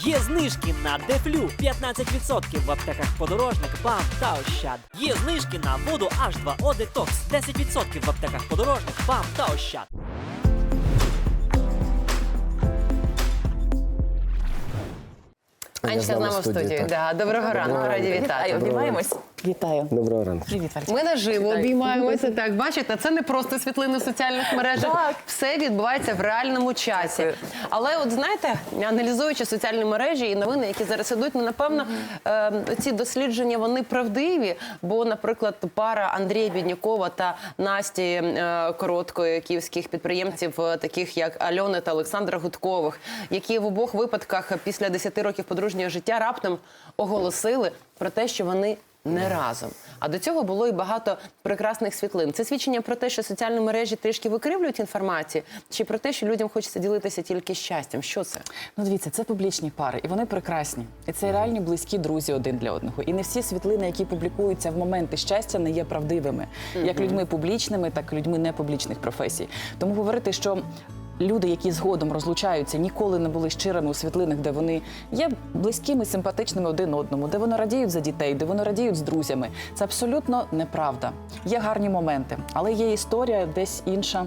Є знижки на Дефлю 15% в аптеках подорожник, БАМ та Ощад. Є знижки на воду H2O Detox 10% в аптеках подорожник, БАМ та Ощад. Анечка з нами в студії. Да, доброго ранку, раді вітаю. вітати. Обіймаємось. Вітаю. Доброго ранку. Привіт, Вальчик. Ми наживо обіймаємося. Так, бачите, це не просто світлини в соціальних мережах. Так. Все відбувається в реальному часі. Але, от знаєте, аналізуючи соціальні мережі і новини, які зараз ідуть, ну напевно, е, ці дослідження вони правдиві. Бо, наприклад, пара Андрія Біднякова та Насті е, Короткої київських підприємців, е, таких як Альони та Олександра Гудкових, які в обох випадках після 10 років подружнього життя раптом оголосили про те, що вони не разом. А до цього було і багато прекрасних світлин. Це свідчення про те, що соціальні мережі трішки викривлюють інформацію, чи про те, що людям хочеться ділитися тільки щастям. Що це? Ну, дивіться, це публічні пари, і вони прекрасні. І це реальні близькі друзі один для одного. І не всі світлини, які публікуються в моменти щастя, не є правдивими, як людьми публічними, так і людьми непублічних професій. Тому говорити, що. Люди, які згодом розлучаються, ніколи не були щирими у світлинах, де вони є близькими, симпатичними один одному, де вони радіють за дітей, де вони радіють з друзями. Це абсолютно неправда. Є гарні моменти, але є історія десь інша,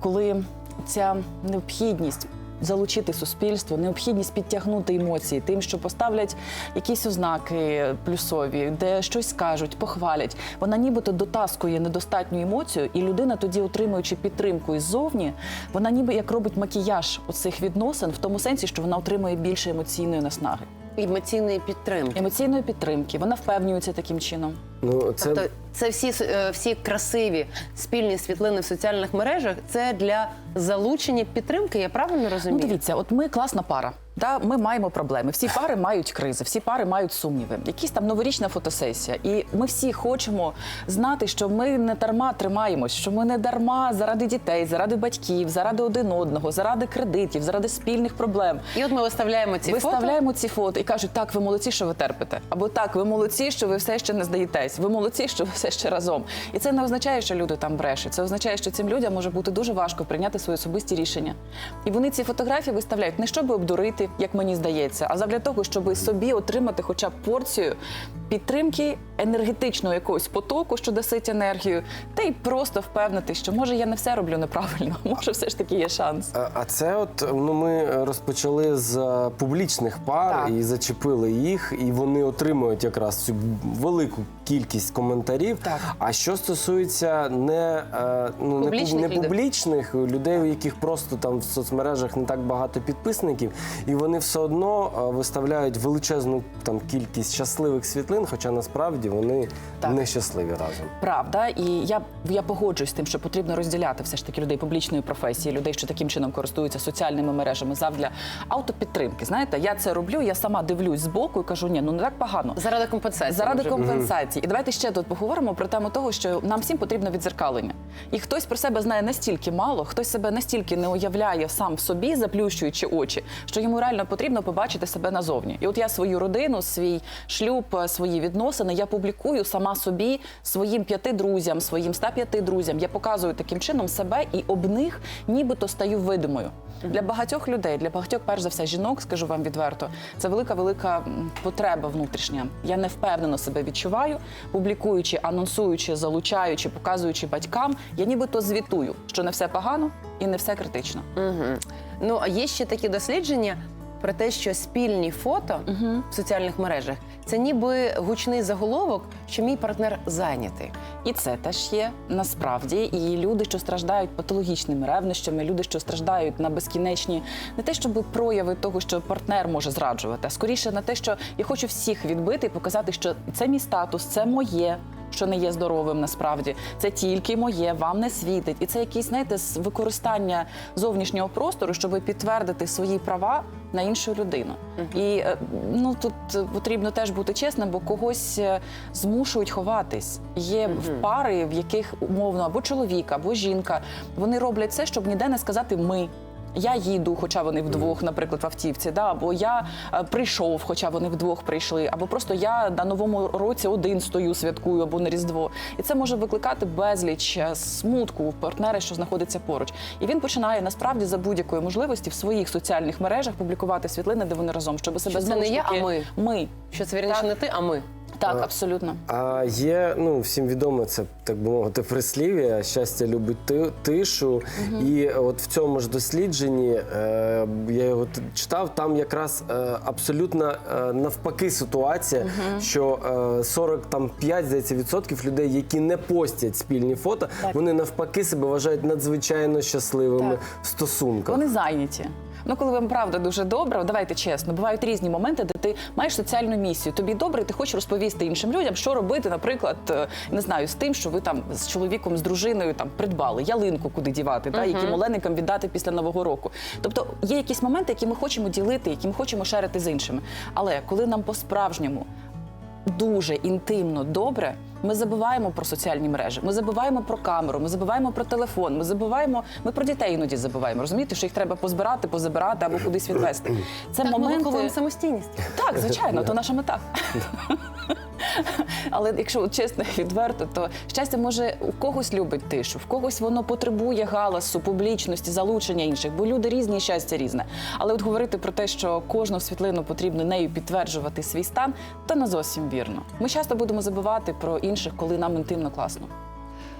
коли ця необхідність залучити суспільство, необхідність підтягнути емоції тим, що поставлять якісь ознаки плюсові, де щось скажуть, похвалять. Вона нібито дотаскує недостатню емоцію, і людина тоді, отримуючи підтримку іззовні, вона ніби як робить макіяж оцих відносин в тому сенсі, що вона отримує більше емоційної наснаги, Емоційної підтримки. емоційної підтримки. Вона впевнюється таким чином. Ну, це Тобто це всі, е, всі красиві спільні світлини в соціальних мережах. Це для залучення підтримки. Я правильно Ну, розумію? дивіться, от ми класна пара. Да, ми маємо проблеми. Всі пари мають кризи, всі пари мають сумніви. Якісь там новорічна фотосесія. І ми всі хочемо знати, що ми не дарма тримаємось, що ми не дарма заради дітей, заради батьків, заради один одного, заради кредитів, заради спільних проблем. І от ми виставляємо ці фото. Ці фото і кажуть, так, ви молодці, що ви терпите. Або так, ви молодці, що ви все ще не здаєтесь. Ви молодці, що ви все ще разом. І це не означає, що люди там брешуть. Це означає, що цим людям може бути дуже важко прийняти свої особисті рішення. І вони ці фотографії виставляють не щоб обдурити, як мені здається, а задля того, щоб собі отримати хоча б порцію підтримки енергетичного якогось потоку, що досить енергію, та й просто впевнити, що може я не все роблю неправильно, може все ж таки є шанс. А, а це от ну ми розпочали з е, публічних пар Так. і зачепили їх, і вони отримують якраз цю велику кількість коментарів. Так. А що стосується не, е, ну, Публічних не людей. публічних людей, у яких просто там в соцмережах не так багато підписників, і вони все одно е, виставляють величезну там кількість щасливих світлин, хоча насправді вони Так. нещасливі разом. Правда, і я, я погоджуюсь з тим, що потрібно розділяти все ж таки людей публічної професії, людей, що таким чином користуються соціальними мережами завдя автопідтримки. Знаєте, я це роблю, я сама дивлюсь збоку і кажу, ні, ну не так погано. Заради компенсації. Заради може. компенсації. І давайте ще тут поговоримо про тему того, що нам всім потрібно відзеркалення. І хтось про себе знає настільки мало, хтось себе настільки не уявляє сам в собі, заплющуючи очі, що йому реально потрібно побачити себе назовні. І от я свою родину, свій шлюб, е, свої відносини я публікую сама собі, своїм п'яти друзям, своїм 105 друзям. Я показую таким чином себе і об них нібито стаю видимою. Для багатьох людей, для багатьох, перш за все, жінок, скажу вам відверто, це велика велика потреба внутрішня. Я не впевнено себе відчуваю, публікуючи, анонсуючи, залучаючи, показуючи батькам, я нібито звітую, що не все погано і не все критично. Мгм. Ну а є ще такі дослідження про те, що спільні фото в соціальних мережах це ніби гучний заголовок, що мій партнер зайнятий. І це теж є насправді. І люди, що страждають патологічними ревнощами, люди, що страждають на безкінечні, не те, щоб прояви того, що партнер може зраджувати, а скоріше на те, що я хочу всіх відбити і показати, що це мій статус, це моє. Що не є здоровим насправді, це тільки моє, вам не світить, і це якісь знаєте використання зовнішнього простору, щоб підтвердити свої права на іншу людину. І е, ну тут потрібно теж бути чесним, бо когось е, змушують ховатись. Є в пари, в яких умовно або чоловік, або жінка, вони роблять це, щоб ніде не сказати ми. Я їду, хоча вони вдвох, наприклад, в автівці, да? або я е, прийшов, хоча вони вдвох прийшли, або просто я на новому році один стою, святкую або на Різдво. І це може викликати безліч е, смутку у партнера, що знаходиться поруч. І він починає насправді за будь-якої можливості в своїх соціальних мережах публікувати світлини, де вони разом, щоб себе Що це не я, а ми. Ми. Що це вірніше не ти, а ми. Так, абсолютно. А є, ну всім відомо це, так би мовити, прислів'я щастя любить ти- тишу. І от в цьому ж дослідженні е, я його читав, там якраз е, абсолютно е, навпаки ситуація, що е, 45 здається, відсотків людей, які не постять спільні фото, Так. вони навпаки себе вважають надзвичайно щасливими Так. в стосунках. Вони зайняті. Ну, коли вам правда дуже добре, давайте чесно, бувають різні моменти, де ти маєш соціальну місію. Тобі добре, ти хочеш розповісти іншим людям, що робити, наприклад, е, не знаю, з тим, що ви там з чоловіком, з дружиною там придбали ялинку, куди дівати, та яким оленикам віддати після нового року. Тобто є якісь моменти, які ми хочемо ділити, які ми хочемо шерити з іншими. Але коли нам по-справжньому дуже інтимно добре, ми забуваємо про соціальні мережі, ми забуваємо про камеру, ми забуваємо про телефон, ми забуваємо. Ми про дітей іноді забуваємо. Розумієте, що їх треба позбирати, позабирати або кудись відвести. Це Так, ми моменти. виховуємо самостійність. Так, звичайно, то наша мета. Але якщо от чесно відверто, то щастя може у когось любить тишу, в когось воно потребує галасу, публічності, залучення інших, бо люди різні, і щастя різне. Але от говорити про те, що кожну світлину потрібно нею підтверджувати свій стан, то не зовсім вірно. Ми часто будемо забувати про інших, коли нам інтимно класно.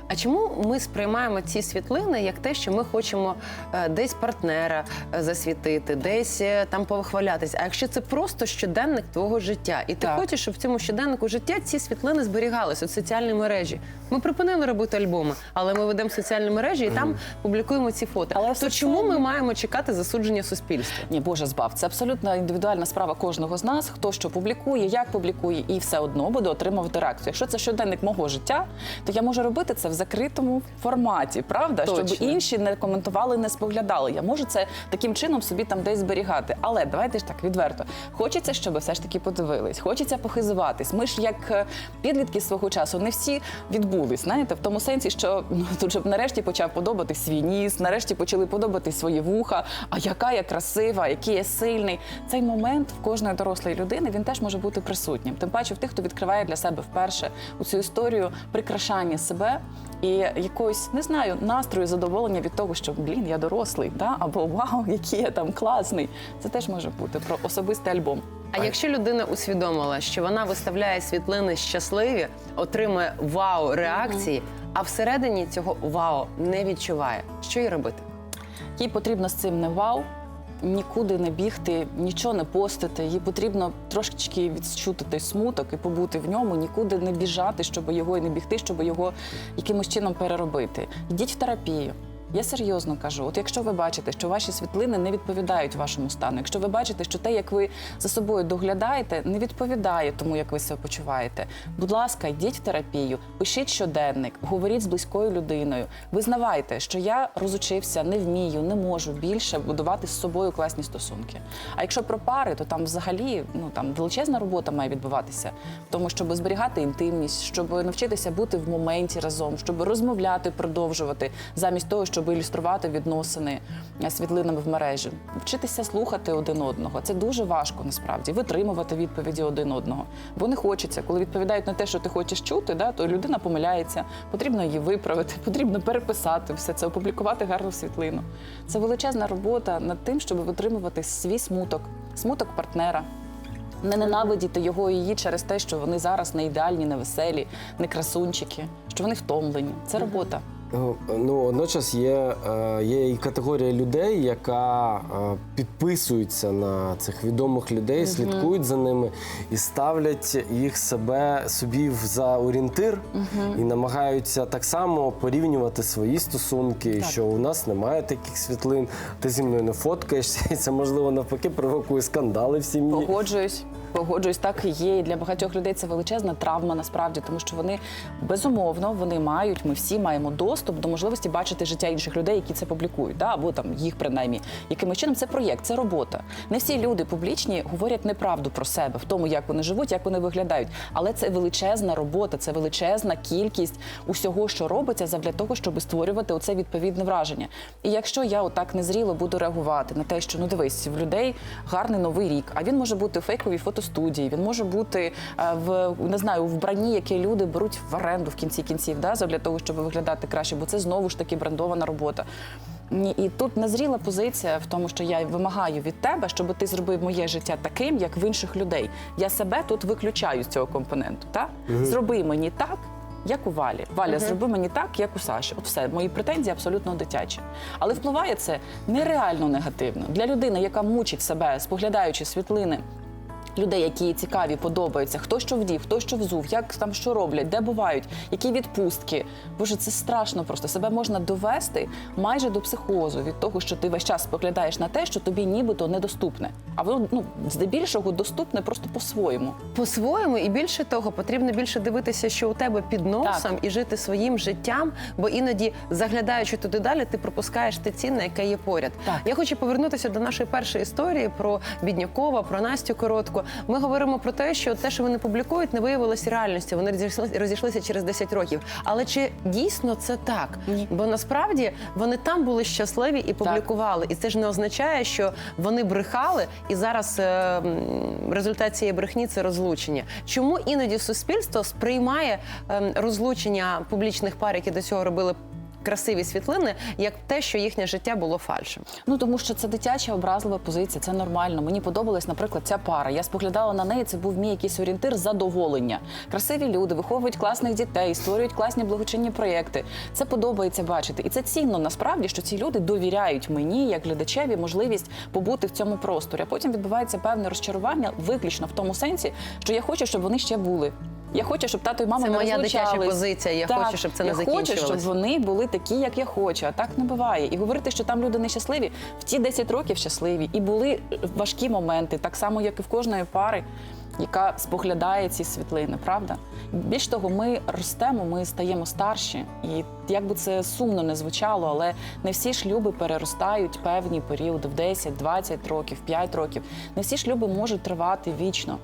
А чому ми сприймаємо ці світлини як те, що ми хочемо е, десь партнера е, засвітити, десь е, там повихвалятись? А якщо це просто щоденник твого життя, і ти Так. хочеш, щоб в цьому щоденнику життя ці світлини зберігалися у соціальній мережі. Ми припинили робити альбоми, але ми ведемо соціальні мережі і там публікуємо ці фото. Але то чому ми маємо чекати засудження суспільства? Ні, Боже збав. Це абсолютно індивідуальна справа кожного з нас, хто що публікує, як публікує, і все одно буде отримувати реакцію. Якщо це щоденник мого життя, то я можу робити це в закритому форматі, правда? Точно. Щоб інші не коментували, не споглядали. Я можу це таким чином собі там десь зберігати. Але давайте ж так відверто. Хочеться, щоб все ж таки подивились. Хочеться похизуватись. Ми ж як е, підлітки свого часу не всі відбулись. Знаєте, в тому сенсі, що ну тут же нарешті почав подобатись свій ніс, нарешті почали подобатись свої вуха. А яка я красива, який я сильний. Цей момент в кожної дорослої людини він теж може бути присутнім. Тим паче в тих, хто відкриває для себе вперше у цю історію прикрашання себе і якогось не знаю настрою задоволення від того, що блін, я дорослий, да? або вау, який я там класний. Це теж може бути про особистий альбом. А якщо людина усвідомила, що вона виставляє світлини щасливі, отримує вау реакції, а всередині цього вау не відчуває, що їй робити? Їй потрібно з цим не вау, нікуди не бігти, нічого не постити. Їй потрібно трошечки відчути той смуток і побути в ньому, нікуди не біжати, щоб його і не бігти, щоб його якимось чином переробити. Йдіть в терапію. Я серйозно кажу, от якщо ви бачите, що ваші світлини не відповідають вашому стану, якщо ви бачите, що те, як ви за собою доглядаєте, не відповідає тому, як ви себе почуваєте. Будь ласка, йдіть в терапію, пишіть щоденник, говоріть з близькою людиною, визнавайте, що я розучився, не вмію, не можу більше будувати з собою класні стосунки. А якщо про пари, то там взагалі ну там величезна робота має відбуватися, тому, щоб зберігати інтимність, щоб навчитися бути в моменті разом, щоб розмовляти, продовжувати, замість того, щоб ілюструвати відносини світлинами в мережі, вчитися слухати один одного. Це дуже важко насправді витримувати відповіді один одного. Бо не хочеться, коли відповідають на те, що ти хочеш чути, да, то людина помиляється. Потрібно її виправити, потрібно переписати все це, опублікувати гарну світлину. Це величезна робота над тим, щоб витримувати свій смуток, смуток партнера. Не ненавидіти його і її через те, що вони зараз не ідеальні, не веселі, не красунчики, що вони втомлені. Це робота. Ну, Ну, одночас є, е, є і категорія людей, яка е, підписується на цих відомих людей, слідкують за ними і ставлять їх себе собі за орієнтир і намагаються так само порівнювати свої стосунки, що у нас немає таких світлин, ти зі мною не фоткаєшся, і це можливо навпаки провокує скандали в сім'ї. Погоджуюсь. Погоджуюсь, так і є. І для багатьох людей це величезна травма насправді, тому що вони безумовно вони мають, ми всі маємо доступ до можливості бачити життя інших людей, які це публікують, да? або там їх принаймні. Якимось чином це проєкт, це робота. Не всі люди публічні говорять неправду про себе в тому, як вони живуть, як вони виглядають. Але це величезна робота, це величезна кількість усього, що робиться задля того, щоб створювати оце відповідне враження. І якщо я отак незріло буду реагувати на те, що ну дивись, в людей гарний новий рік, а він може бути у фейковій фотостудії, він може бути е, в не знаю, у вбранні, яке люди беруть в оренду в кінці кінців, да, для того, щоб виглядати краще, бо це знову ж таки брендована робота. Ні, І тут незріла позиція в тому, що я вимагаю від тебе, щоб ти зробив моє життя таким, як в інших людей. Я себе тут виключаю з цього компоненту. Та? Зроби мені так, як у Валі. Валя, зроби мені так, як у Саші. От все, мої претензії абсолютно дитячі. Але впливає це нереально негативно для людини, яка мучить себе, споглядаючи світлини. Людей, які цікаві, подобаються, хто що вдів, хто що взув, як там що роблять, де бувають, які відпустки. Боже, це страшно просто. Себе можна довести майже до психозу від того, що ти весь час споглядаєш на те, що тобі нібито недоступне. А воно ну здебільшого доступне просто по-своєму. По-своєму, і більше того, потрібно більше дивитися, що у тебе під носом, і жити своїм життям, бо іноді, заглядаючи туди далі, ти пропускаєш те цінне, яке є поряд. Так. Я хочу повернутися до нашої першої історії про Біднякова, про Настю Коротку. Ми говоримо про те, що те, що вони публікують, не виявилося реальністю. Вони розійшлися, розійшлися через 10 років. Але чи дійсно це так? Ні. Бо насправді вони там були щасливі і публікували. І це ж не означає, що вони брехали, і зараз е, результат цієї брехні це розлучення. Чому іноді суспільство сприймає ем, розлучення публічних пар, які до цього робили красиві світлини, як те, що їхнє життя було фальшем? Ну тому що це дитяча образлива позиція, це нормально. Мені подобалась, наприклад, ця пара. Я споглядала на неї. Це був мій якийсь орієнтир задоволення. Красиві люди виховують класних дітей, створюють класні благочинні проєкти. Це подобається бачити, і це цінно насправді, що ці люди довіряють мені, як глядачеві, можливість побути в цьому просторі. А потім відбувається певне розчарування, виключно в тому сенсі, що я хочу, щоб вони ще були. Я хочу, щоб тато і мама Це не моя дитяча позиція, я Так, хочу, щоб це не я хочу, щоб вони були такі, як я хочу. А так не буває. І говорити, що там люди нещасливі, в ті 10 років щасливі. І були важкі моменти, так само, як і в кожної пари, яка споглядає ці світлини, правда? Більш того, ми ростемо, ми стаємо старші. І як би це сумно не звучало, але не всі шлюби переростають певні періоди в 10, 20 років, 5 років. Не всі шлюби можуть тривати вічно.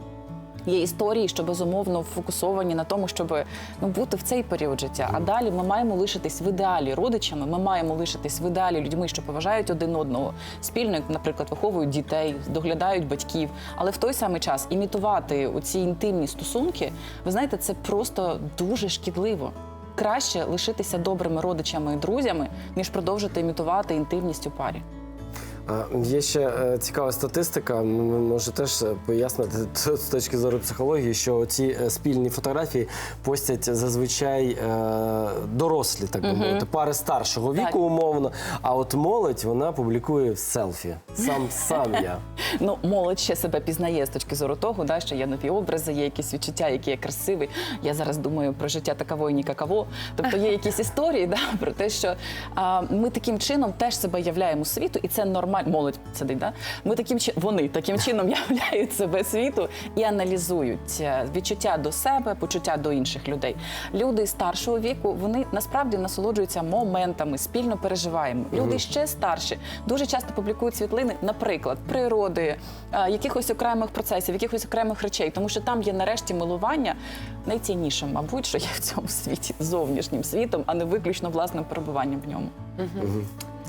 Є історії, що безумовно фокусовані на тому, щоб ну бути в цей період життя. А далі ми маємо лишитись в ідеалі родичами. Ми маємо лишитись в ідеалі людьми, що поважають один одного спільно, наприклад, виховують дітей, доглядають батьків. Але в той самий час імітувати оці інтимні стосунки, ви знаєте, це просто дуже шкідливо. Краще лишитися добрими родичами і друзями, ніж продовжити імітувати інтимність у парі. А, Є ще е, цікава статистика, може теж е, пояснити з точки зору психології, що ці е, спільні фотографії постять зазвичай е, дорослі, так би мовити, пари старшого віку, Так. умовно. А от молодь вона публікує селфі. Сам сам я. Ну, молодь ще себе пізнає з точки зору того, да, що є нові образи, є якісь відчуття, які є красиві. Я зараз думаю про життя таково і нікаково. Тобто є якісь історії да, про те, що а, ми таким чином теж себе являємо світу, і це нормально. Молодь сидить, да? Ми таким чи- вони таким чином являють себе світу і аналізують е, відчуття до себе, почуття до інших людей. Люди старшого віку вони насправді насолоджуються моментами, спільно переживаємо. Люди ще старші дуже часто публікують світлини, наприклад, природи, е, якихось окремих процесів, якихось окремих речей, тому що там є нарешті милування найціннішим, мабуть, що є в цьому світі зовнішнім світом, а не виключно власним перебуванням в ньому.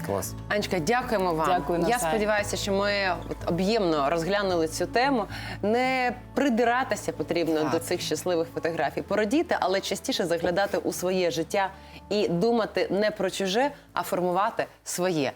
Клас. Анечка, дякуємо вам. Дякую, Я навзаєм. сподіваюся, що ми от об'ємно розглянули цю тему. Не придиратися потрібно Так. до цих щасливих фотографій. породіти, але частіше заглядати у своє життя і думати не про чуже, а формувати своє.